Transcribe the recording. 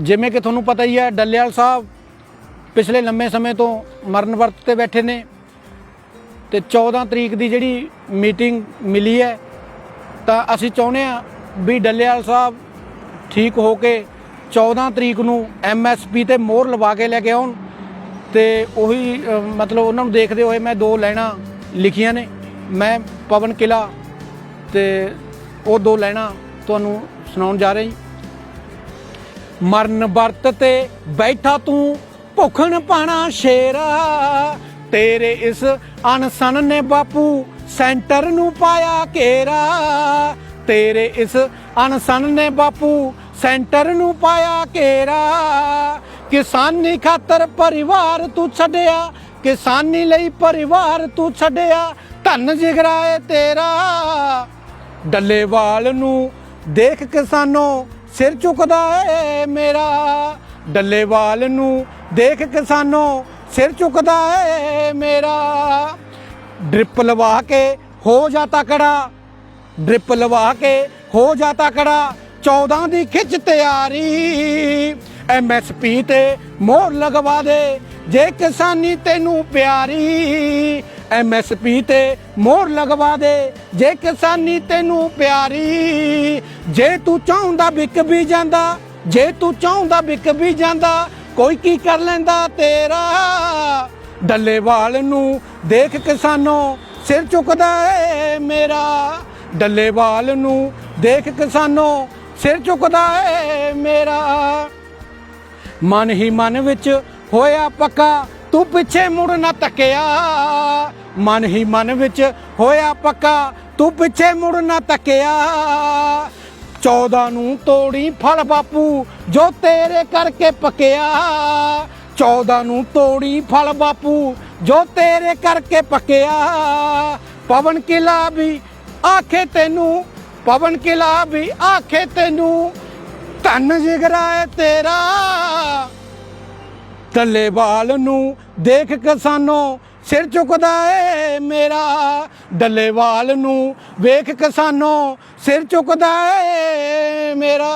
ਜਿਵੇਂ ਕਿ ਤੁਹਾਨੂੰ ਪਤਾ ਹੀ ਹੈ, ਡੱਲੇਵਾਲ ਸਾਹਿਬ ਪਿਛਲੇ ਲੰਮੇ ਸਮੇਂ ਤੋਂ ਮਰਨ ਵਰਤ ਤੇ ਬੈਠੇ ਨੇ ਤੇ 14 ਤਰੀਕ ਦੀ ਜਿਹੜੀ ਮੀਟਿੰਗ ਮਿਲੀ ਹੈ, ਤਾਂ ਅਸੀਂ ਚਾਹੁੰਦੇ ਆ ਵੀ ਡੱਲੇਵਾਲ ਸਾਹਿਬ ਠੀਕ ਹੋ ਕੇ 14 ਤਰੀਕ ਨੂੰ ਐਮਐਸਪੀ ਤੇ ਮੋਹਰ ਲਵਾ ਕੇ ਲੈ ਕੇ ਆਉਣ ਤੇ ਉਹੀ ਮਤਲਬ ਉਹਨਾਂ ਨੂੰ ਦੇਖਦੇ ਹੋਏ ਮੈਂ ਦੋ ਲਾਈਨਾਂ ਲਿਖੀਆਂ ਨੇ। ਮੈਂ ਪਵਨ ਕਿਲਾ ਤੇ ਉਹ ਦੋ ਲਾਈਨਾਂ ਤੁਹਾਨੂੰ ਸੁਣਾਉਣ ਜਾ ਰਹੀ ਮਰਨ ਵਰਤ ਤੇ ਬੈਠਾ ਤੂੰ ਭੁੱਖਣ ਪਾਣਾ ਸ਼ੇਰਾ। ਤੇਰੇ ਇਸ ਅਨਸਨ ਨੇ ਬਾਪੂ ਸੈਂਟਰ ਨੂੰ ਪਾਇਆ ਘੇਰਾ। ਤੇਰੇ ਇਸ ਅਨਸਨ ਨੇ ਬਾਪੂ ਸੈਂਟਰ ਨੂੰ ਪਾਇਆ ਘੇਰਾ। ਕਿਸਾਨੀ ਖਾਤਰ ਪਰਿਵਾਰ ਤੂੰ ਛੱਡਿਆ, ਕਿਸਾਨੀ ਲਈ ਪਰਿਵਾਰ ਤੂੰ ਛੱਡਿਆ, ਧੰਨ ਜਿਗਰਾਏ ਤੇਰਾ। ਡੱਲੇਵਾਲ ਨੂੰ ਦੇਖ ਕਿਸਾਨੋ ਸਿਰ ਝੁਕਦਾ ਏ ਮੇਰਾ। ਡੱਲੇਵਾਲ ਨੂੰ ਦੇਖ ਕਿਸਾਨੋ, ਸਿਰ ਝੁਕਦਾ ਏ ਮੇਰਾ। ਡ੍ਰਿਪ ਲਵਾ ਕੇ ਹੋ ਜਾ ਤਕੜਾ, ਡ੍ਰਿਪ ਲਵਾ ਕੇ ਹੋ ਜਾ ਤਕੜਾ 14 ਦੀ ਖਿੱਚ ਤਿਆਰੀ। ਐਮਐਸਪੀ ਤੇ ਮੋਹਰ ਲਗਵਾ ਦੇ, ਜੇ ਕਿਸਾਨੀ ਤੈਨੂੰ ਪਿਆਰੀ। ਐਮਐਸਪੀ ਤੇ ਮੋਹਰ ਲਗਵਾ ਦੇ, ਜੇ ਕਿਸਾਨੀ ਤੈਨੂੰ ਪਿਆਰੀ। ਜੇ ਤੂੰ ਚਾਹੁੰਦਾ ਵਿਕ ਵੀ ਜਾਂਦਾ, ਜੇ ਤੂੰ ਚਾਹੁੰਦਾ ਵਿਕ ਵੀ ਜਾਂਦਾ, ਕੋਈ ਕੀ ਕਰ ਲੈਂਦਾ ਤੇਰਾ? ਡੱਲੇਵਾਲ ਨੂੰ ਦੇਖ ਕਿਸਾਨੋ, ਸਿਰ ਝੁਕਦਾ ਏ ਮੇਰਾ। ਡੱਲੇਵਾਲ ਨੂੰ ਦੇਖ ਕਿਸਾਨੋ, ਸਿਰ ਝੁਕਦਾ ਏ ਮੇਰਾ। ਮਨ ਹੀ ਮਨ ਵਿੱਚ ਹੋਇਆ ਪੱਕਾ, ਤੂੰ ਪਿੱਛੇ ਮੁੜ ਨਾ ਤੱਕਿਆ। ਮਨ ਹੀ ਮਨ ਵਿੱਚ ਹੋਇਆ ਪੱਕਾ, ਤੂੰ ਪਿੱਛੇ ਮੁੜ ਨਾ ਤੱਕਿਆ। 14 ਨੂੰ ਤੋੜੀ ਫਲ ਬਾਪੂ, ਜੋ ਤੇਰੇ ਕਰਕੇ ਪਕਿਆ। 14 ਨੂੰ ਤੋੜੀ ਫਲ ਬਾਪੂ, ਜੋ ਤੇਰੇ ਕਰਕੇ ਪਕਿਆ। ਪਵਨ ਕਿਲਾ ਵੀ ਆਖੇ ਤੈਨੂੰ, ਪਵਨ ਕਿਲਾ ਵੀ ਆਖੇ ਤੈਨੂੰ, ਧੰਨ ਜਿਗਰਾ ਏ ਤੇਰਾ। ਡੱਲੇਵਾਲ ਨੂੰ ਦੇਖ ਕਿਸਾਨੋ ਸਿਰ ਚੁੱਕਦਾ ਏ ਮੇਰਾ ਡੱਲੇਵਾਲ ਨੂੰ ਵੇਖ ਕਿਸਾਨੋ ਸਿਰ ਚੁੱਕਦਾ ਏ ਮੇਰਾ।